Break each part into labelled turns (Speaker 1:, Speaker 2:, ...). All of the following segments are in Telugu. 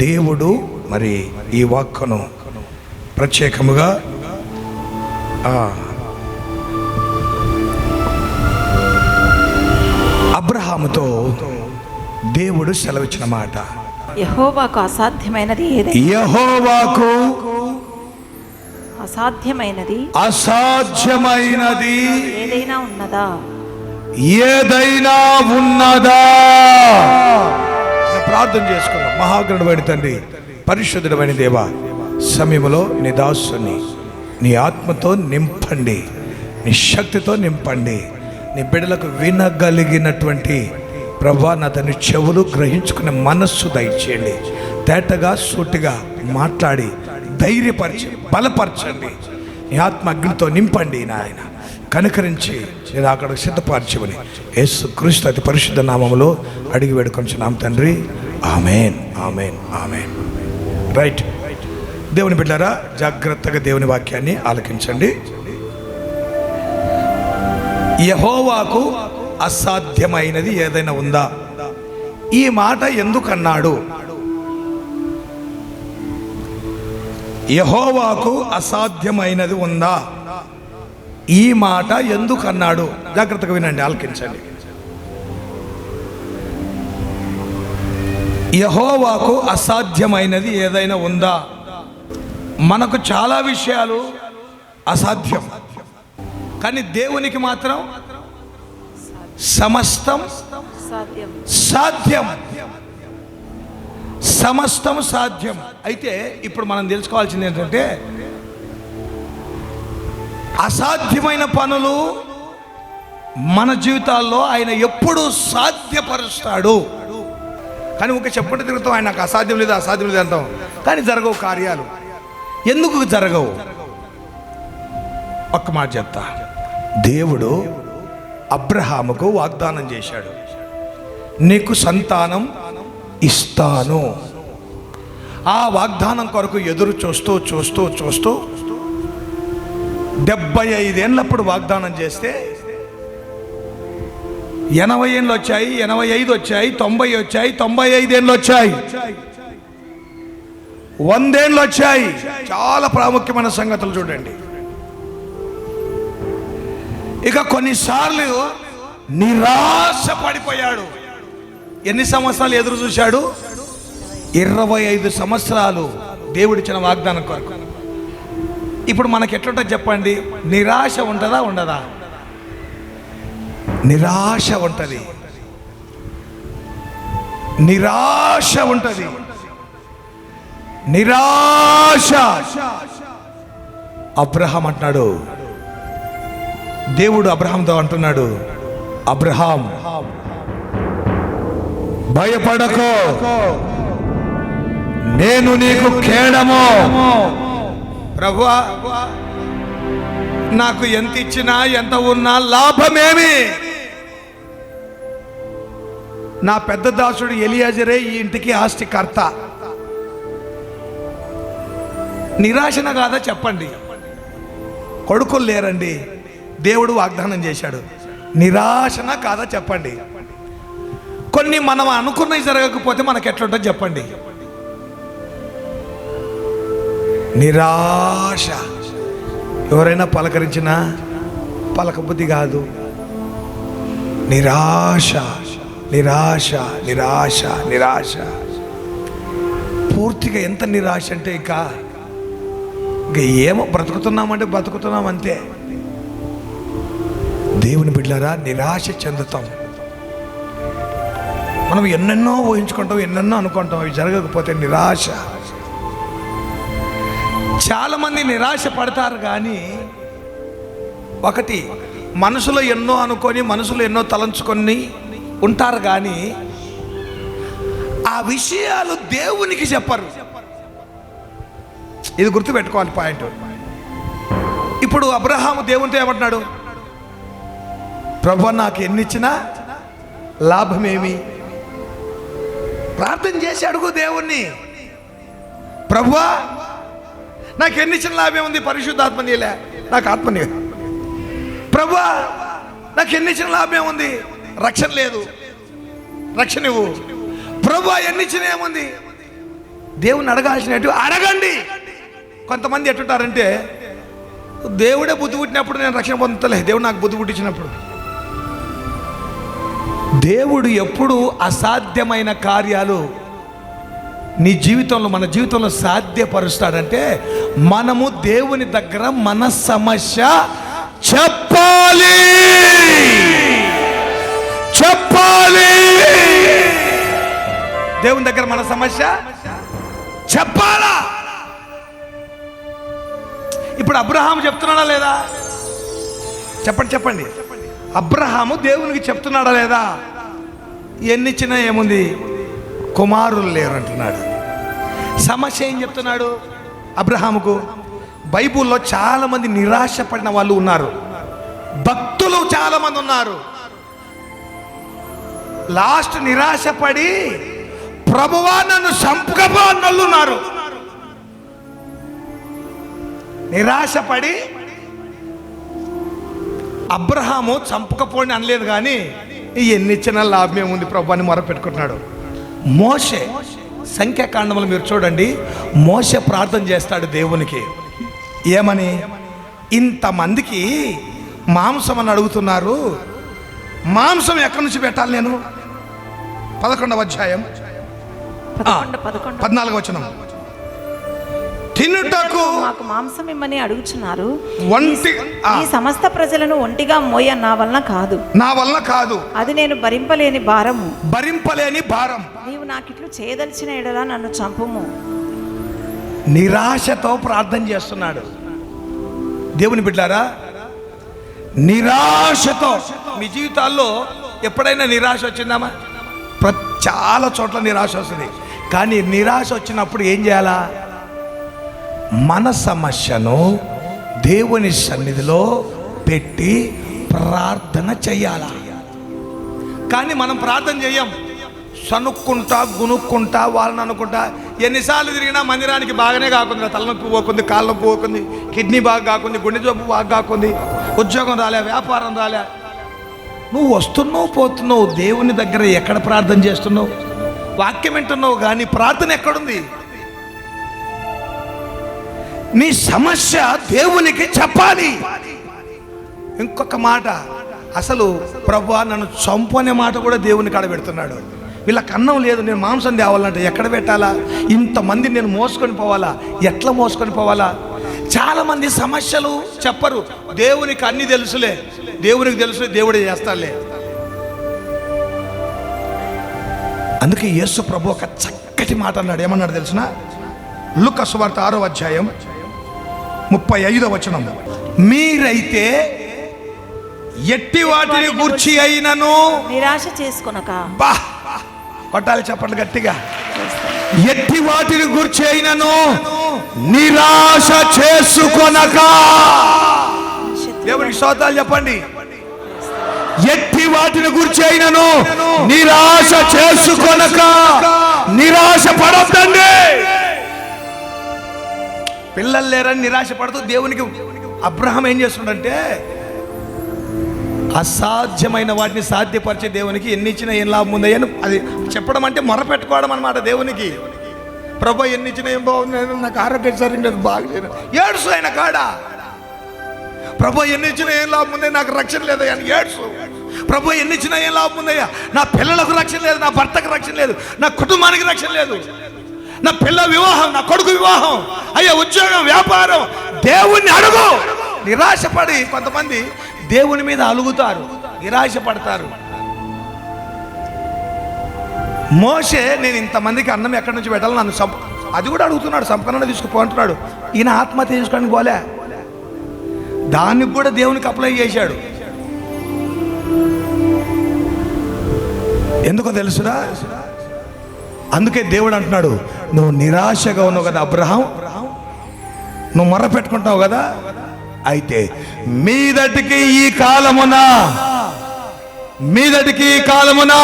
Speaker 1: దేవుడు మరి ఈ వాక్కును ప్రత్యేకముగా అబ్రహాముతో దేవుడు సెలవిచ్చిన మాట.
Speaker 2: యహోవాకు అసాధ్యమైనది
Speaker 1: యహోవాకు
Speaker 2: అసాధ్యమైనది?
Speaker 1: అసాధ్యమైనది
Speaker 2: ఏదైనా ఉన్నదా?
Speaker 1: ఏదైనా ఉన్నదా? ప్రార్థన చేసుకున్నాం. మహాగణుడమైన తండ్రి పరిశుద్ధుడమైన దేవ సమయంలో నీ దాసుని నీ ఆత్మతో నింపండి. నీ శక్తితో నింపండి. నీ బిడ్డలకు వినగలిగినటువంటి ప్రభా నా తన చెవులు గ్రహించుకునే మనస్సు దయచేయండి. తేటగా సూటిగా మాట్లాడి ధైర్యపరిచి బలపరచండి. నీ ఆత్మ అగ్నితో నింపండి నాయన. కనుకరించి నేను అక్కడ సిద్ధపరచమని యేసు క్రీస్తు అతి పరిశుద్ధ నామములో అడిగి వేడుకొంచున్నాం తండ్రి. ఆమెన్. ఆమెన్. ఆమెన్. రైట్. దేవుని బిడ్డారా జాగ్రత్తగా దేవుని వాక్యాన్ని ఆలకించండి. యహోవాకు అసాధ్యమైనది ఏదైనా ఉందా? ఈ మాట ఎందుకన్నాడు? యహోవాకు అసాధ్యమైనది ఉందా? ఈ మాట ఎందుకు అన్నాడు జాగ్రత్తగా వినండి ఆలకించండి. యహోవాకు అసాధ్యమైనది ఏదైనా ఉందా? మనకు చాలా విషయాలు అసాధ్యం. కానీ దేవునికి మాత్రం సమస్తం
Speaker 2: సాధ్యం.
Speaker 1: సాధ్యం. సమస్తం సాధ్యం. అయితే ఇప్పుడు మనం తెలుసుకోవాల్సింది ఏంటంటే అసాధ్యమైన పనులు మన జీవితాల్లో ఆయన ఎప్పుడు సాధ్యపరుస్తాడు. కానీ ఒక చెప్పుకుంటే తిరుగుతాం ఆయన నాకు అసాధ్యం లేదు అసాధ్యం లేదు అంటాం. కానీ జరగవు కార్యాలు. ఎందుకు జరగవు? ఒక్క మాట చెప్తా. దేవుడు అబ్రహాముకు వాగ్దానం చేశాడు. నీకు సంతానం ఇస్తాను. ఆ వాగ్దానం కొరకు ఎదురు చూస్తూ చూస్తూ చూస్తూ డెబ్బై ఐదేళ్ళప్పుడు వాగ్దానం చేస్తే ఎనభై ఏళ్ళు వచ్చాయి ఎనభై ఐదు వచ్చాయి తొంభై వచ్చాయి తొంభై ఐదేళ్ళు వచ్చాయి. వందేళ్ళు వచ్చాయి. చాలా ప్రాముఖ్యమైన సంగతులు చూడండి. ఇక కొన్నిసార్లు నిరాశ పడిపోయాడు ఎన్ని సంవత్సరాలు ఎదురు చూశాడు? ఇరవై ఐదు సంవత్సరాలు దేవుడిచ్చిన వాగ్దానం కొరకు. ఇప్పుడు మనకి ఎట్లుంటుంది చెప్పండి? నిరాశ ఉంటుందా ఉండదా? నిరాశ ఉంటుంది. నిరాశ ఉంటుంది. నిరాశ. అబ్రహాం అంటున్నాడు. దేవుడు అబ్రహాంతో అంటున్నాడు. అబ్రహాం భయపడకో. నేను నీకు కేడము. ప్రభువా నాకు ఎంత ఇచ్చినా ఎంత ఉన్నా లాభమేమి? నా పెద్ద దాసుడు ఎలియాజరే ఈ ఇంటికి ఆస్తికర్త. నిరాశన కాదా చెప్పండి. కొడుకులు లేరండి. దేవుడు వాగ్దానం చేశాడు. నిరాశన కాదా చెప్పండి. కొన్ని మనం అనుకున్నవి జరగకపోతే మనకి ఎట్లుంటుంది చెప్పండి. నిరాశ. ఎవరైనా పలకరించినా పలకబుద్ధి కాదు. నిరాశ నిరాశ నిరాశ నిరాశ. పూర్తిగా ఎంత నిరాశ అంటే ఇక ఇక ఏమో బ్రతుకుతున్నామంటే బ్రతుకుతున్నాం అంతే. దేవుని బిడ్డారా నిరాశ చెందుతాం. మనం ఎన్నెన్నో ఊహించుకుంటాం ఎన్నెన్నో అనుకుంటాం అవి జరగకపోతే నిరాశ. చాలామంది నిరాశ పడతారు కానీ ఒకటి మనసులో ఎన్నో అనుకొని మనసులో ఎన్నో తలంచుకొని ఉంటారు కానీ ఆ విషయాలు దేవునికి చెప్పరు. ఇది గుర్తుపెట్టుకోవాలి పాయింట్. ఇప్పుడు అబ్రహాము దేవునితో ఏమంటున్నాడు? ప్రభు నాకు ఎన్నిచ్చినా లాభమేమి? ప్రార్థన చేసి అడుగు దేవుణ్ణి. ప్రభువా నాకు ఎన్ని చిన్న లాభం ఉంది పరిశుద్ధాత్మ నీలే నాకు ఆత్మ నీ నాకు ఎన్ని చిన్న లాభం ఉంది రక్షణ లేదు. రక్షణ ఇవ్వు. ప్రభు ఎన్ని చిన్న ఏముంది దేవుని అడగాల్సినట్టు అడగండి. కొంతమంది ఎట్టుంటారంటే దేవుడే బుద్ధి పుట్టినప్పుడు నేను రక్షణ పొందుతలే. దేవుడు నాకు బుద్ధి పుట్టించినప్పుడు. దేవుడు ఎప్పుడు అసాధ్యమైన కార్యాలు నీ జీవితంలో మన జీవితంలో సాధ్యపరుస్తాడంటే మనము దేవుని దగ్గర మన సమస్య చెప్పాలి. చెప్పాలి. దేవుని దగ్గర మన సమస్య చెప్పాలా? ఇప్పుడు అబ్రహాం చెప్తున్నాడా లేదా? చెప్పండి చెప్పండి. అబ్రహాము దేవునికి చెప్తున్నాడా లేదా? ఎన్నిచ్చినా ఏముంది? కుమారులు లేరు అంటున్నాడు సమస్య ఏం చెప్తున్నాడు? అబ్రహాముకు బైబుల్లో చాలా మంది నిరాశపడిన వాళ్ళు ఉన్నారు. భక్తులు చాలా మంది ఉన్నారు. లాస్ట్ నిరాశపడి ప్రభువా నన్ను చంపకపో అన్నోళ్ళు ఉన్నారు. నిరాశపడి అబ్రహాము చంపకపోండి అనలేదు కానీ ఎన్నిచ్చిన ఎన్ని ఇచ్చిన లాభం ఏముంది ప్రభు అని మొరపెట్టుకుంటున్నాడు. మోషే సంఖ్యాకాండములు మీరు చూడండి. మోసే ప్రార్థన చేస్తాడు దేవునికి. ఏమని? ఇంతమందికి మాంసం అని అడుగుతున్నారు. మాంసం ఎక్కడి నుంచి పెట్టాలి నేను? పదకొండవ అధ్యాయం. పద్నాలుగు వచనం. తినుటకు
Speaker 2: మాకు మాంసం ఇమ్మని అడుగుచున్నారు.
Speaker 1: ఒంటి
Speaker 2: ఈ సమస్త ప్రజలను ఒంటిగా మోయ నా వలన కాదు.
Speaker 1: నా వల్ల కాదు.
Speaker 2: అది నేను భరింపలేని భారము.
Speaker 1: భరింపలేని భారం.
Speaker 2: నీవు నాకిట్లు చేయదలిచిన ఎడలా నన్ను చంపుము.
Speaker 1: నిరాశతో ప్రార్థన చేస్తున్నాడు. దేవుని బిడ్డారా నిరాశతో మీ జీవితాల్లో ఎప్పుడైనా నిరాశ వచ్చిందామా చాలా చోట్ల నిరాశ వస్తుంది. కానీ నిరాశ వచ్చినప్పుడు ఏం చేయాలా? మన సమస్యను దేవుని సన్నిధిలో పెట్టి ప్రార్థన చేయాల? కానీ మనం ప్రార్థన చేయం. సనుక్కుంటా గునుక్కుంటా వాళ్ళని అనుకుంటా. ఎన్నిసార్లు తిరిగినా మందిరానికి బాగానే కాకుంది తలనొప్పి పోకుంది కాళ్ళ నొప్పి పోకుంది కిడ్నీ బాగా కాకుంది గుండె జబ్బు బాగా కాకుంది ఉద్యోగం రాలే వ్యాపారం రాలే. నువ్వు వస్తున్నావు పోతున్నావు దేవుని దగ్గర ఎక్కడ ప్రార్థన చేస్తున్నావు? వాక్యం వింటున్నావు కానీ ప్రార్థన ఎక్కడుంది? నీ సమస్య దేవునికి చెప్పాలి. ఇంకొక మాట అసలు ప్రభు నన్ను చంపు అనే మాట కూడా దేవుని కాడ పెడుతున్నాడు. వీళ్ళకి అన్నం లేదు నేను మాంసం తేవాలంటే ఎక్కడ పెట్టాలా? ఇంతమంది నేను మోసుకొని పోవాలా? ఎట్లా మోసుకొని పోవాలా? చాలామంది సమస్యలు చెప్పరు. దేవునికి అన్ని తెలుసులే. దేవునికి తెలుసులే దేవుడే చేస్తాలే అందుకే యేసు ప్రభు ఒక చక్కటి మాట అన్నాడు. ఏమన్నాడు తెలిసిన? లుక్ సువార్త ఆరో అధ్యాయం ముప్పై ఐదో వచనం. మీరైతే ఎట్టి వాటిని గూర్చి అయినను
Speaker 2: నిరాశ చేసుకొనక.
Speaker 1: బా. కొట్టాలి చెప్పండి గట్టిగా. ఎట్టి వాటిని గూర్చి అయినను నిరాశ చేసుకొనక. దేవునికి స్తోత్రాలు చెప్పండి. ఎట్టి వాటిని గురించి అయినను నిరాశ చేసుకొనక. నిరాశ పడొద్దండి. పిల్లలు లేరని నిరాశ పడుతూ దేవునికి అబ్రహం ఏం చేస్తుండంటే అసాధ్యమైన వాటిని సాధ్యపరిచే దేవునికి ఎన్ని ఇచ్చినా ఏం లాభం ఉందని అది చెప్పడం అంటే మొర పెట్టుకోవడం అనమాట దేవునికి. ప్రభు ఎన్ని ఇచ్చినా ఏం బాగుంది? నాకు ఆరోగ్యం సరిగ్గా బాగలేదు. ఏడుసు ఆయన కాడా. ప్రభు ఎన్ని ఇచ్చినా ఏం లాభం ఉంది? నాకు రక్షణ లేదు అని ఏడుసు. ప్రభు ఎన్ని ఇచ్చినా ఏం లాభం ఉందయ్యా నా పిల్లలకు రక్షణ లేదు నా భర్తకు రక్షణ లేదు నా కుటుంబానికి రక్షణ లేదు. నా పిల్ల వివాహం నా కొడుకు వివాహం అయ్యా ఉద్యోగం వ్యాపారం దేవుణ్ణి అడుగు. నిరాశపడి కొంతమంది దేవుని మీద అలుగుతారు నిరాశపడతారు. మోషే నేను ఇంతమందికి అన్నం ఎక్కడి నుంచి పెట్టాలి నన్ను సంప అది కూడా అడుగుతున్నాడు సంపకన తీసుకుపో అంటున్నాడు ఈయన ఆత్మహత్య చేసుకోవడానికి పోలే. దానికి కూడా దేవునికి అప్లై చేశాడు. ఎందుకో తెలుసురా? అందుకే దేవుడు అంటున్నాడు నువ్వు నిరాశగా ఉన్నావు కదా అబ్రహం? నువ్వు మొర్ర పెట్టుకుంటావు కదా? అయితే మీదటికి ఈ కాలమున మీదటికి ఈ కాలమున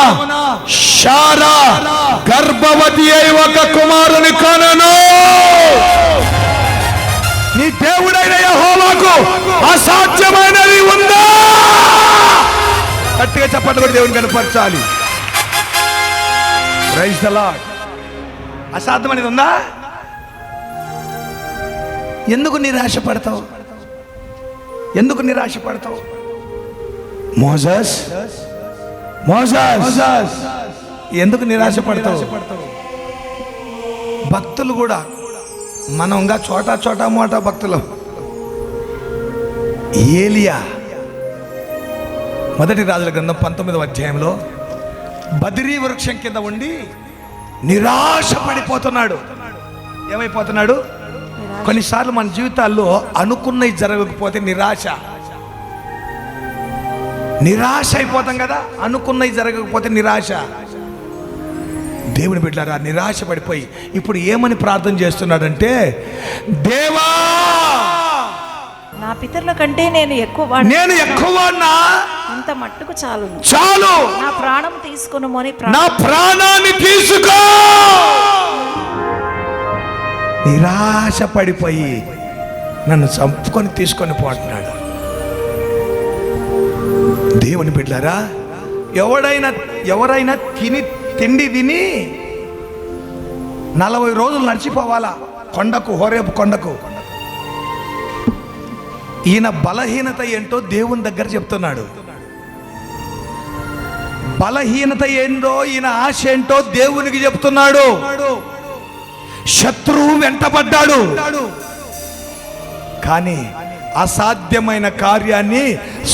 Speaker 1: శారా గర్భవతి అయి ఒక కుమారుని కనను. నీ దేవుడైన యెహోవాకు అసాధ్యమైనది ఉందా? గట్టిగా చెప్పండి కూడా దేవుని కనపరచాలి ప్రైజ్ ద అసాధ్యం అనేది ఉందా? ఎందుకు నిరాశ పడతావు ఎందుకు నిరాశ పడతావు మోజస్ మోజస్ ఎందుకు నిరాశ పడతావు భక్తులు కూడా మనంగా చోటా చోటా మోటా భక్తులు. ఏలియా. మొదటి రాజుల గ్రంథం పంతొమ్మిదవ అధ్యాయంలో బదిరీ వృక్షం కింద ఉండి నిరాశ పడిపోతున్నాడు ఏమైపోతున్నాడు? కొన్నిసార్లు మన జీవితాల్లో అనుకున్నవి జరగకపోతే నిరాశ. నిరాశ అయిపోతాం కదా? అనుకున్నవి జరగకపోతే నిరాశ. దేవుని బిడ్డారా నిరాశ పడిపోయి ఇప్పుడు ఏమని ప్రార్థన చేస్తున్నాడంటే దేవా
Speaker 2: నా పితరుల కంటే నేను ఎక్కువ
Speaker 1: నేను ఎక్కువ
Speaker 2: ఇంత మట్టుకు చాలు
Speaker 1: చాలు.
Speaker 2: నా ప్రాణం తీసుకును అని
Speaker 1: నా ప్రాణాన్ని తీసుకో! నిరాశ పడిపోయి నన్ను చంపుకొని తీసుకొని పోతున్నాడు దేవుని బిడ్డారా ఎవడైనా ఎవరైనా తిని తిండి తిని నలభై రోజులు నడిచిపోవాలా? కొండకు హోరేపు కొండకు. ఈయన బలహీనత ఏంటో దేవుని దగ్గర చెప్తున్నాడు. బలహీనత ఏంటో ఈయన ఆశ ఏంటో దేవునికి చెప్తున్నాడు. శత్రువు వెంటబడ్డాడు. కానీ అసాధ్యమైన కార్యాన్ని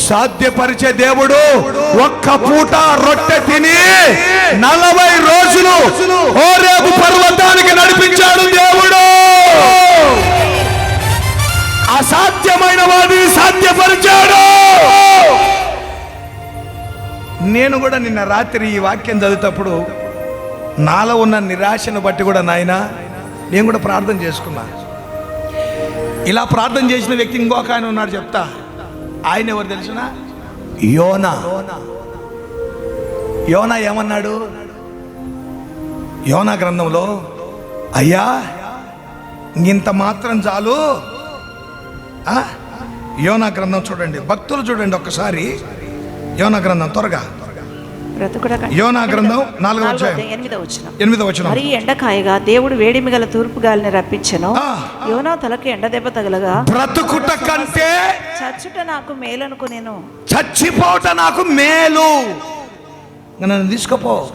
Speaker 1: సాధ్యపరిచే దేవుడు ఒక్క పూట రొట్టె తిని నలభై రోజులు హోరేబు పర్వతానికి నడిపించాడు దేవుడు. అసాధ్యమైన వాడిని సాధ్యపరిచాడు. నేను కూడా నిన్న రాత్రి ఈ వాక్యం చదివేటప్పుడు నాలో ఉన్న నిరాశను బట్టి కూడా నాయన నేను కూడా ప్రార్థన చేసుకున్నా. ఇలా ప్రార్థన చేసిన వ్యక్తి ఇంకొక ఆయన ఉన్నాడు చెప్తా. ఆయన ఎవరు తెలిసిన? యోనా. యోనా ఏమన్నాడు? యోనా గ్రంథంలో అయ్యా ఇంత మాత్రం చాలు. ఆ? యోనా గ్రంథం చూడండి భక్తులు చూడండి ఒక్కసారి. యోనా గ్రంథం త్వరగా. యోనా గ్రంథం నాలుగవ అధ్యాయం.
Speaker 2: ఎనిమిదో వచ్చిన
Speaker 1: ఎనిమిదవ వచనం.
Speaker 2: మరి ఎండకాయగా దేవుడు వేడిమి గల తూర్పు గాలిని రప్పించెను. యోనా తలకి ఎండ దెబ్బ తగలగా.
Speaker 1: బ్రతుకుట కంటే
Speaker 2: చచ్చుట నాకు మేలనుకునేను
Speaker 1: చచ్చిపోవట నాకు మేలు. నన్ను తీసుకుపో.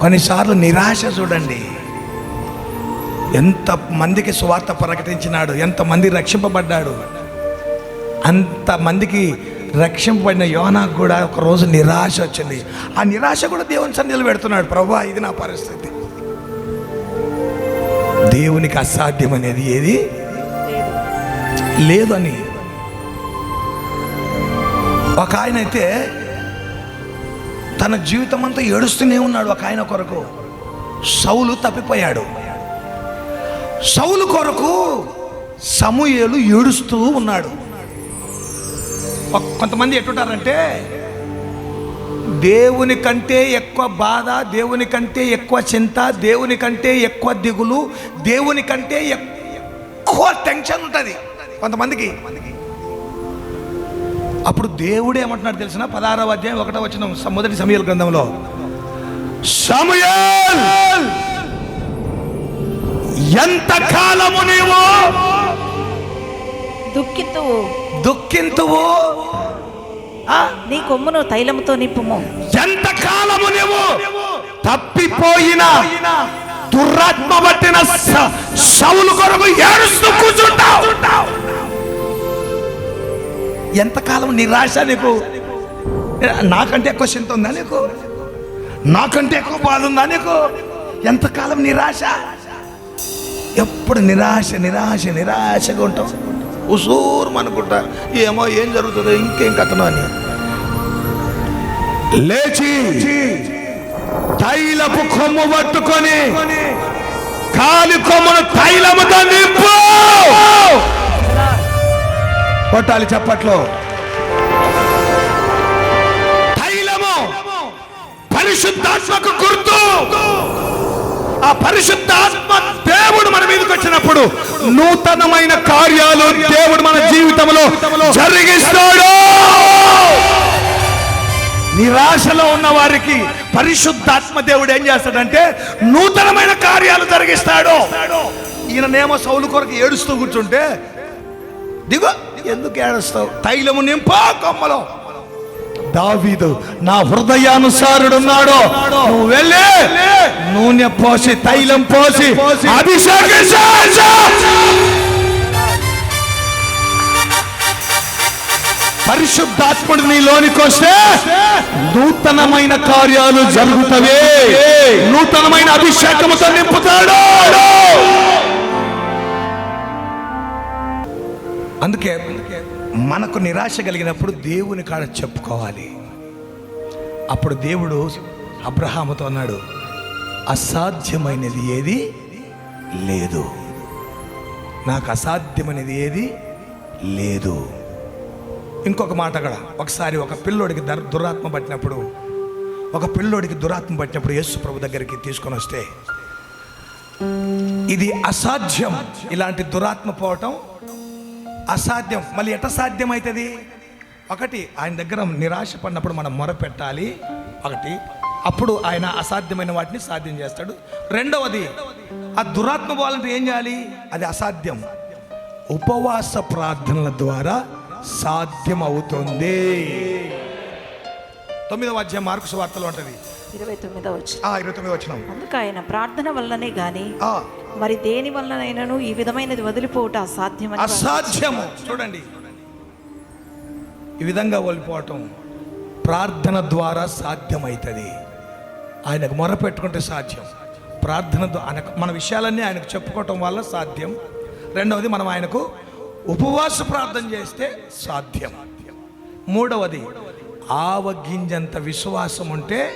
Speaker 1: కొన్నిసార్లు నిరాశ చూడండి. ఎంత మందికి సువార్త ప్రకటించినాడు ఎంతమంది రక్షింపబడ్డాడు. అంతమందికి రక్షింపబడిన యోనాకు కూడా ఒక రోజు నిరాశ వచ్చింది. ఆ నిరాశ కూడా దేవుని సన్నిధిలో పెడుతున్నాడు. ప్రభా ఇది నా పరిస్థితి. దేవునికి అసాధ్యం అనేది ఏది? లేదని ఒక ఆయన అయితే తన జీవితం అంతా ఏడుస్తూనే ఉన్నాడు ఒక ఆయన కొరకు. సౌలు తప్పిపోయాడు. సౌలు కొరకు సమూయేలు ఏడుస్తూ ఉన్నాడు. కొంతమంది ఎట్టుంటారంటే దేవుని కంటే ఎక్కువ బాధ దేవుని కంటే ఎక్కువ చింత దేవుని కంటే ఎక్కువ దిగులు దేవుని కంటే ఎక్- ఎక్కువ టెన్షన్ ఉంటుంది కొంతమందికి. అప్పుడు దేవుడు ఏమంటున్నాడు తెలిసిన? పదహారవ అధ్యాయం ఒకటో వచ్చిన మొదటి సమయాల గ్రంథంలో. సమయల్! ఎంత కాలము నీవు?
Speaker 2: దుఃఖితువు.
Speaker 1: దుఃఖింతువు?
Speaker 2: నీ కొమ్మును తైలముతో నిప్పుము.
Speaker 1: ఎంత కాలము నువ్వు తప్పిపోయిన దురాత్మ పట్టిన సౌలు కొరకు ఏడుస్తూ కూర్చుంటావు. ఎంతకాలం నిరాశ నీకు? నాకంటే ఎక్కువ చింత ఉందా నీకు? నాకంటే ఎక్కువ బాధ ఉందా నీకు? ఎంతకాలం నిరాశ? ఎప్పుడు నిరాశ నిరాశ నిరాశగా ఉంటాం ఉసూరు అనుకుంటా ఏమో ఏం జరుగుతుందో ఇంకేం కథనం అని. లేచి తైలపు కొమ్ము పట్టుకొని కాలి కొమ్మను తైలముతో నింపు! కొట్టాలి చెప్పట్లో. తైలము పరిశుద్ధాత్మకు గుర్తు! ఆ పరిశుద్ధాత్మ దేవుడు మన మీదకి వచ్చినప్పుడు నూతనమైన కార్యాలు దేవుడు మన జీవితంలో జరిగిస్తాడు. నిరాశలో ఉన్న వారికి పరిశుద్ధాత్మ దేవుడు ఏం చేస్తాడంటే నూతనమైన కార్యాలు జరిగిస్తాడు. ఈయననేమో సౌలు కొరకు ఏడుస్తూ కూర్చుంటే దిగు ఎందుకు ఏడుస్తావు? తైలము నింపా కొమ్మలో. దావీదు నా హృదయానుసారుడున్నాడో. నువ్వు వెళ్ళి నూనె పోసి తైలం పోసి అభిషేకించు పరిశుద్ధాత్ముడు నీలోనికి వస్తే నూతనమైన కార్యాలు జరుగుతవే. నూతనమైన అభిషేకముతో నింపుతాడు. అందుకే మనకు నిరాశ కలిగినప్పుడు దేవుని కాడ చెప్పుకోవాలి. అప్పుడు దేవుడు అబ్రహాముతో అన్నాడు అసాధ్యమైనది ఏది లేదు. నాకు అసాధ్యమైనది ఏది లేదు. ఇంకొక మాట కూడా ఒకసారి ఒక పిల్లోడికి దర్ దురాత్మ పట్టినప్పుడు ఒక పిల్లోడికి దురాత్మ పట్టినప్పుడు యేసు ప్రభు దగ్గరికి తీసుకొని వస్తే ఇది అసాధ్యం. ఇలాంటి దురాత్మ పోవటం అసాధ్యం. మళ్ళీ ఎట సాధ్యం అవుతుంది ఒకటి ఆయన దగ్గర నిరాశ పడినప్పుడు మనం మొరపెట్టాలి. ఒకటి అప్పుడు ఆయన అసాధ్యమైన వాటిని సాధ్యం చేస్తాడు. రెండవది ఆ దురాత్మ పోవాలంటే ఏం చేయాలి? అది అసాధ్యం. ఉపవాస ప్రార్థనల ద్వారా సాధ్యం అవుతుంది తొమ్మిదవ అధ్యాయం మార్కు వార్తలు ఉంటుంది.
Speaker 2: ఇరవై తొమ్మిదో వచ్చి
Speaker 1: ఆ ఇరవై తొమ్మిది వచ్చినాం
Speaker 2: అందుకు ఆయన ప్రార్థన వల్లనే గాని మరి దేని వల్లనైనాను ఈ విధమైనది వదిలిపోవట అసాధ్యమని వారు
Speaker 1: అసాధ్యము. చూడండి. ఈ విధంగా ఓడిపోవటం ప్రార్థన ద్వారా సాధ్యమవుతుంది ఆయనకు మొర పెట్టుకుంటే సాధ్యం. ప్రార్థన ఆయనకు మన విషయాలన్నీ ఆయనకు చెప్పుకోవటం వల్ల సాధ్యం. రెండవది మనం ఆయనకు ఉపవాస ప్రార్థన చేస్తే సాధ్యం. మూడవది ఆవగింజంత విశ్వాసం ఉంటే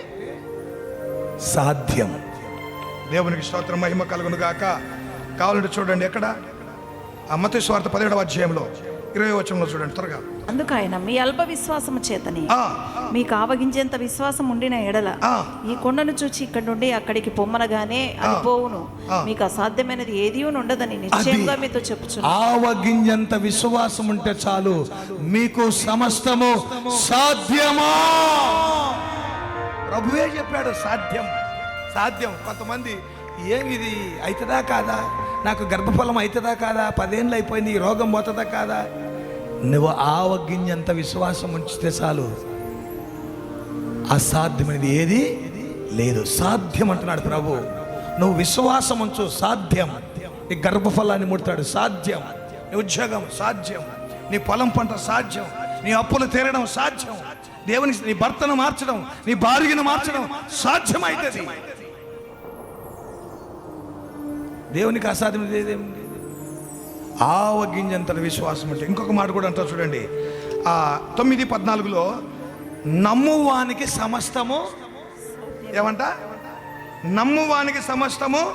Speaker 1: సాధ్యం. దేవునికి స్తోత్రం మహిమ కలుగును గాక. కావాలంటే చూడండి ఎక్కడ? ఆ మత స్వార్థ పదిహేడవ అధ్యాయంలో. ఇరవై వచనంలో చూడండి త్వరగా.
Speaker 2: అందుకు ఆయన మీ అల్ప విశ్వాసము చేతని మీకు ఆవగించేంత విశ్వాసం ఉండిన ఎడల. ఈ కొండను చూచి ఇక్కడ నుండి అక్కడికి పొమ్మనగానే
Speaker 1: ఆ.
Speaker 2: మీకు అసాధ్యమైనది ఏదీ ఉండదని నిశ్చయంగా మీతో చెప్పుచున్నాను.
Speaker 1: ఆవగింజంత విశ్వాసం ఉంటే చాలు. మీకు సమస్తము సాధ్యమా? ప్రభువే చెప్పాడు సాధ్యం. సాధ్యం. కొంతమంది ఏమిది అవుతుందా కాదా? నాకు గర్భఫలం అవుతుందా కాదా? పదేళ్ళు అయిపోయింది ఈ రోగం పోతుందా కాదా? నువ్వు ఆవగింజంత విశ్వాసం ఉంచితే చాలు. అసాధ్యమైనది ఏది? లేదు. సాధ్యం అంటున్నాడు ప్రభు. నువ్వు విశ్వాసం ఉంచు. సాధ్యం. నీ గర్భఫలాన్ని ముడతాడు. సాధ్యం. నీ ఉద్యోగం సాధ్యం. నీ పొలం పంట సాధ్యం. నీ అప్పులు తీరడం సాధ్యం. దేవుని నీ భర్తను మార్చడం నీ భార్యను మార్చడం సాధ్యం దేవునికి అసాధ్యం ఏదేముంది ఆవగింజంతల విశ్వాసం అంటే. ఇంకొక మాట కూడా అంటారు చూడండి. ఆ తొమ్మిది పద్నాలుగులో నమ్మువానికి సమస్తము ఏమంట? నమ్మువానికి సమస్తము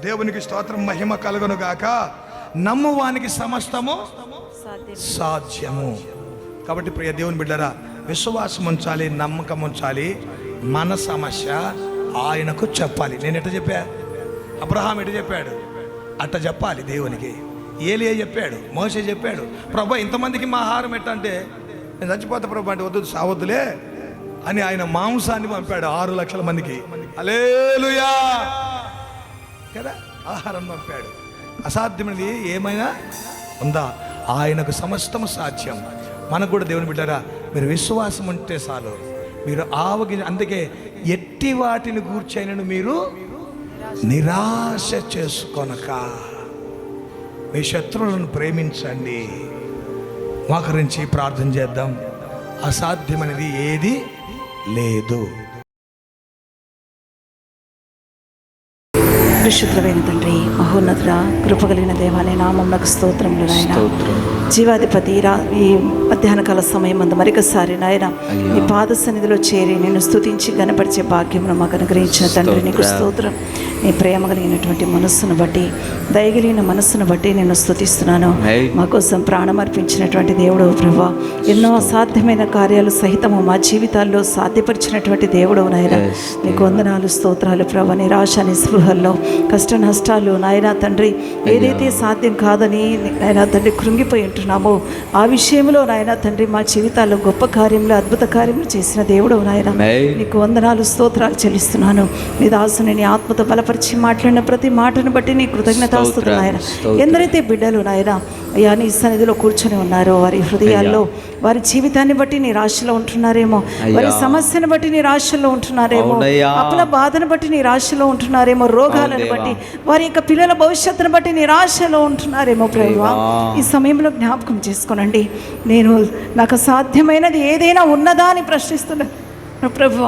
Speaker 1: దేవునికి స్తోత్రం మహిమ కలుగును గాక. నమ్మువానికి సమస్తము సాధ్యము. కాబట్టి ప్రియ దేవుని బిడ్డరా విశ్వాసం ఉంచాలి నమ్మకం ఉంచాలి మన సమస్య ఆయనకు చెప్పాలి. నేను ఎట చెప్పా? అబ్రహాం ఎట చెప్పాడు? అట్ట చెప్పాలి దేవునికి. ఏలియా చెప్పాడు మోసే చెప్పాడు ప్రభా ఇంతమందికి మా ఆహారం ఎట్ట అంటే నేను చచ్చిపోతా ప్రభా అంటే వద్దు సావద్దులే అని ఆయన మాంసాన్ని పంపాడు ఆరు లక్షల మందికి. అలేలుయా కదా? ఆహారం పంపాడు. అసాధ్యమైనది ఏమైనా ఉందా? ఆయనకు సమస్తం సాధ్యం. మనకు కూడా దేవుని బిడ్డారా మీరు విశ్వాసం ఉంటే చాలు. మీరు ఆవగి అందుకే ఎట్టి వాటిని కూర్చైనను మీరు నిరాశ చేసుకొనక మీ శత్రువులను ప్రేమించండి. మోకరించి ప్రార్థన చేద్దాం. అసాధ్యమైనది ఏది లేదు.
Speaker 2: పరిశుద్ధమైన తండ్రి మహోన్నతుడ కృపగలిగిన దేవాలయ నామమునకు స్తోత్రములు నాయన. జీవాధిపతి రా ఈ మధ్యాహ్న కాల సమయం అందు మరొకసారి నాయన ఈ పాద సన్నిధిలో చేరి నేను స్తుతించి గనపరిచే భాగ్యమును మాకు అనుగ్రహించిన తండ్రి. నీకు స్తోత్రం. నీ ప్రేమ కలిగినటువంటి మనస్సును బట్టి దయగలిగిన మనస్సును బట్టి నేను స్తుతిస్తున్నాను. మా కోసం ప్రాణం అర్పించినటువంటి దేవుడు ప్రభా. ఎన్నో అసాధ్యమైన కార్యాలు సహితము మా జీవితాల్లో సాధ్యపరిచినటువంటి దేవుడు నాయన. నీకు వందనాలు స్తోత్రాలు ప్రభా. నిరాశ నిస్పృహల్లో కష్ట నష్టాలు నాయనా తండ్రి. ఏదైతే సాధ్యం కాదని నాయనా తండ్రి కృంగిపోయి ఉంటున్నామో ఆ విషయంలో నాయన తండ్రి మా జీవితాల్లో గొప్ప కార్యములు అద్భుత కార్యములు చేసిన దేవుడు నాయన. నీకు వందనాలు స్తోత్రాలు చెల్లిస్తున్నాను నీ దాసుని నీ ఆత్మతో బలపరిచి మాట్లాడిన ప్రతి మాటను బట్టి నీ
Speaker 3: స్తోత్రం,
Speaker 2: నాయన. ఎందరైతే బిడ్డలు నాయన అయ్యా నీ సన్నిధిలో కూర్చొని ఉన్నారో వారి హృదయాల్లో వారి జీవితాన్ని బట్టి నీ రాశిలో ఉంటున్నారేమో వారి. సమస్యను బట్టి నీ రాశిలో ఉంటున్నారేమో. అప్పుల బాధను బట్టి నీ రాశిలో ఉంటున్నారేమో రోగాలను. బట్టి వారి యొక్క పిల్లల భవిష్యత్తును బట్టి నీ రాశిలో ఉంటున్నారేమో ప్రభువా
Speaker 3: దేవా.
Speaker 2: ఈ సమయంలో జ్ఞాపకం చేసుకోనండి నేను నాకు సాధ్యమైనది ఏదైనా ఉన్నదా అని ప్రశ్నిస్తున్నా ప్రభు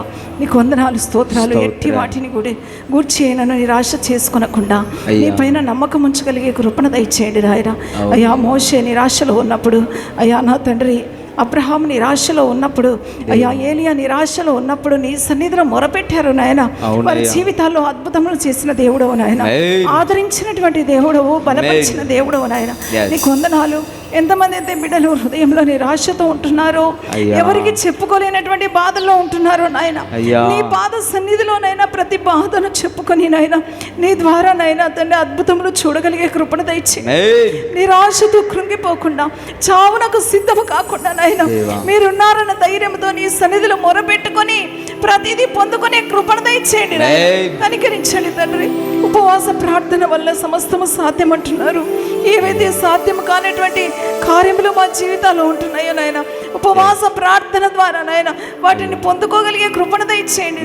Speaker 2: నీకు వందనాలు స్తోత్రాలు
Speaker 3: స్తోత్రం.
Speaker 2: ఎట్టి వాటిని కూడా గూర్చి నన్ను నిరాశ చేసుకొనకుండా. నీ పైన నమ్మకం ఉంచగలిగే కృపణ దయచేయండి రాయరా. అయ్యా మోషే నిరాశలో ఉన్నప్పుడు అయ్యా నా తండ్రి అబ్రహాం నిరాశలో ఉన్నప్పుడు అయ్యా ఏలియా నిరాశలో ఉన్నప్పుడు నీ సన్నిధిలో మొరపెట్టారు నాయన. వారి జీవితాల్లో అద్భుతములు చేసిన దేవుడవు నాయన. ఆదరించినటువంటి దేవుడవు బలపరిచిన దేవుడవు నాయన. నీకు వందనాలు ఎంతమంది అయితే బిడ్డలు హృదయంలో నిరాశతో ఉంటున్నారో. ఎవరికి చెప్పుకోలేనటువంటి బాధల్లో ఉంటున్నారో నాయన. నీ బాధ సన్నిధిలోనైనా ప్రతి బాధను చెప్పుకొని నాయన నీ ద్వారా నాయన తండ్రి అద్భుతములు చూడగలిగే కృపణ దయచి. నిరాశతో కృంగిపోకుండా చావునకు సిద్ధము కాకుండా నాయన. మీరున్నారన్న ధైర్యంతో నీ సన్నిధిలో మొరపెట్టుకొని ప్రతిదీ పొందుకునే కృపణ దయచేయండి. కనికరించండి తండ్రి. ఉపవాస ప్రార్థన వల్ల సమస్తము సాధ్యమంటున్నారు. ఏవైతే సాధ్యం కానటువంటి కార్యములు మా జీవితాల్లో ఉంటున్నాయో నాయన. ఉపవాస ప్రార్థన ద్వారా నాయన వాటిని పొందుకోగలిగే కృపణ దయచేయండి.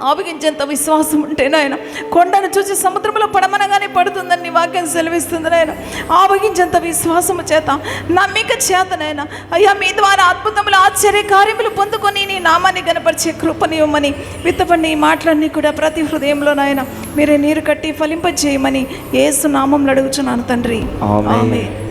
Speaker 2: ఆవగించేంత విశ్వాసం ఉంటే నాయన కొండను చూసి సముద్రంలో పడమనగానే పడుతుందని నీ వాక్యం సెలవిస్తుంది నాయన. ఆవగించేంత విశ్వాసము చేత నమ్మిక చేత నాయన. అయ్యా మీ ద్వారా అద్భుతములు ఆశ్చర్య కార్యములు పొందుకొని నీ నామాన్ని కనపరిచే కృపనివ్వమని విత్తపడిన ఈ మాటలన్నీ కూడా ప్రతి హృదయంలో నాయన మీరే నీరు కట్టి ఫలింపజేయమని ఏసు నామంలో అడుగుచున్నాను తండ్రి. ఆమేన్.